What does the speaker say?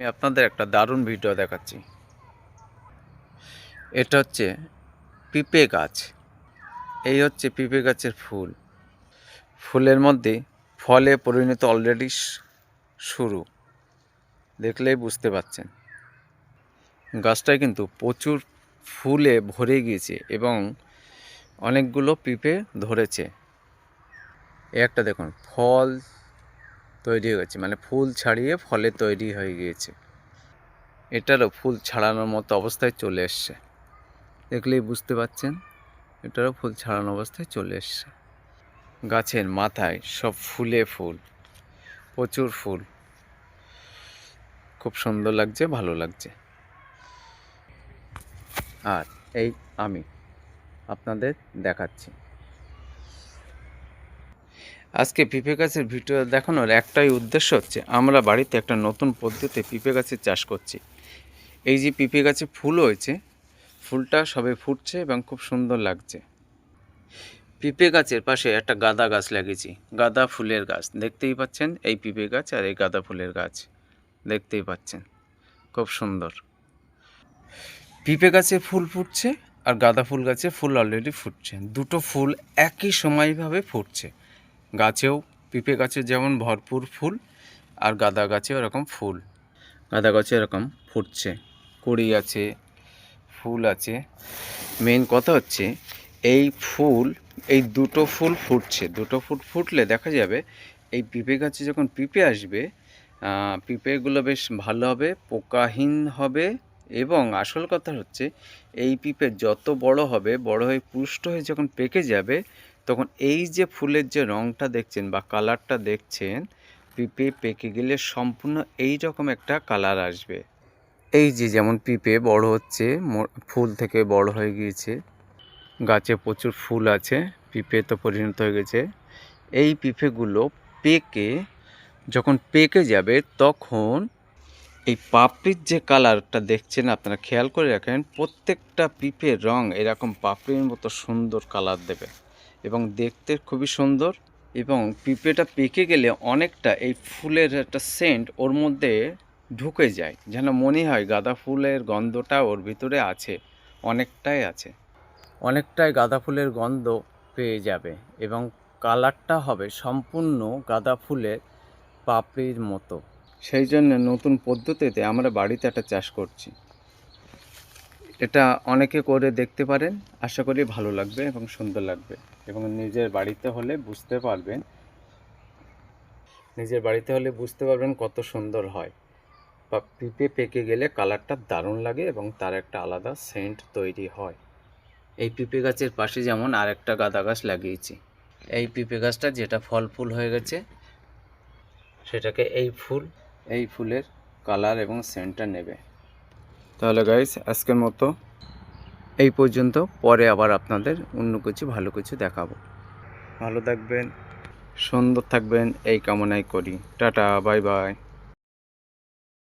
আমি আপনাদের একটা দারুণ ভিডিও দেখাচ্ছি। এটা হচ্ছে পিঁপে গাছ। এই হচ্ছে পিঁপে গাছের ফুল। ফুলের মধ্যে ফলে পরিণত অলরেডি শুরু। দেখলেই বুঝতে পাচ্ছেন গাছটায় কিন্তু প্রচুর ফুলে ভরে গিয়েছে এবং অনেকগুলো পিঁপে ধরেছে। একটা দেখুন, ফল তৈরি হয়ে গেছে। মানে ফুল ছাড়িয়ে ফলে তৈরি হয়ে গিয়েছে। এটারও ফুল ছাড়ানোর মতো অবস্থায় চলে এসছে। দেখলেই বুঝতে পাচ্ছেন, এটারও ফুল ছাড়ানো অবস্থায় চলে এসছে। গাছের মাথায় সব ফুলে ফুল, প্রচুর ফুল। খুব সুন্দর লাগছে, ভালো লাগছে। আর এই আমি আপনাদের দেখাচ্ছি। আজকে পিঁপে গাছের ভিডিও দেখানোর একটাই উদ্দেশ্য হচ্ছে, আমরা বাড়িতে একটা নতুন পদ্ধতিতে পিঁপে গাছের চাষ করছি। এই যে পিঁপে গাছে ফুল হয়েছে, ফুলটা সবে ফুটছে এবং খুব সুন্দর লাগছে। পিঁপে গাছের পাশে একটা গাঁদা গাছ লাগিয়েছি, গাঁদা ফুলের গাছ। দেখতেই পাচ্ছেন এই পিঁপে গাছ আর এই গাঁদা ফুলের গাছ। দেখতেই পাচ্ছেন, খুব সুন্দর। পিঁপে গাছে ফুল ফুটছে আর গাঁদা ফুল গাছে ফুল অলরেডি ফুটছে। দুটো ফুল একই সময়ভাবে ফুটছে। গাছেও, পিঁপে গাছে যেমন ভরপুর ফুল আর গাঁদা গাছেও এরকম ফুল। গাঁদা গাছে এরকম ফুটছে, কুড়ি আছে, ফুল আছে। মেন কথা হচ্ছে, এই ফুল, এই দুটো ফুল ফুটছে। দুটো ফুল ফুটলে দেখা যাবে, এই পিঁপে গাছে যখন পিঁপে আসবে পিঁপেগুলো বেশ ভালো হবে, পোকাহীন হবে এবং আসল কথা হচ্ছে, এই পিঁপে যত বড় হবে, বড় হয়ে পুষ্ট হয়ে যখন পেকে যাবে, তখন এই যে ফুলের যে রঙটা দেখছেন বা কালারটা দেখছেন, পিঁপে পেকে গেলে সম্পূর্ণ এই রকম একটা কালার আসবে। এই যে যেমন পিঁপে বড় হচ্ছে ফুল থেকে বড় হয়ে গিয়েছে, গাছে প্রচুর ফুল আছে, পিঁপে তো পরিণত হয়ে গেছে। এই পিঁপেগুলো পেকে, যখন পেকে যাবে, তখন এই পাপড়ির যে কালারটা দেখছেন আপনারা, খেয়াল করে রাখেন, প্রত্যেকটা পিঁপের রং এরকম পাপড়ির মতো সুন্দর কালার দেবে। এবং দেখতে খুবই সুন্দর, এবং পিঁপেটা পেকে গেলে অনেকটা এই ফুলের একটা সেন্ট ওর মধ্যে ঢুকে যায়, যেন মনে হয় গাঁদা ফুলের গন্ধটা ওর ভিতরে আছে, অনেকটাই আছে। অনেকটাই গাঁদা ফুলের গন্ধ পেয়ে যাবে, এবং কালারটা হবে সম্পূর্ণ গাঁদা ফুলের পাপড়ির মতো। সেই জন্য নতুন পদ্ধতিতে আমরা বাড়িতে একটা চাষ করছি। এটা অনেকে করে দেখতে পারেন, আশা করি ভালো লাগবে এবং সুন্দর লাগবে। এবং নিজের বাড়িতে হলে বুঝতে পারবেন, নিজের বাড়িতে হলে বুঝতে পারবেন কত সুন্দর হয়। বা পিঁপে পেকে গেলে কালারটা দারুণ লাগে এবং তার একটা আলাদা সেন্ট তৈরি হয়। এই পিঁপে গাছের পাশে যেমন আর একটা গাঁদা গাছ লাগিয়েছি। এই পিঁপে গাছটা যেটা ফল ফুল হয়ে গেছে, সেটাকে এই ফুল এই ফুলের কালার এবং সেন্টটা নেবে। তাহলে গাইস আজকের মতো এই পর্যন্ত। পরে আবার আপনাদের অন্য কিছু, ভালো কিছু দেখাবো। ভালো থাকবেন, সুন্দর থাকবেন, এই কামনাই করি। Tata bye bye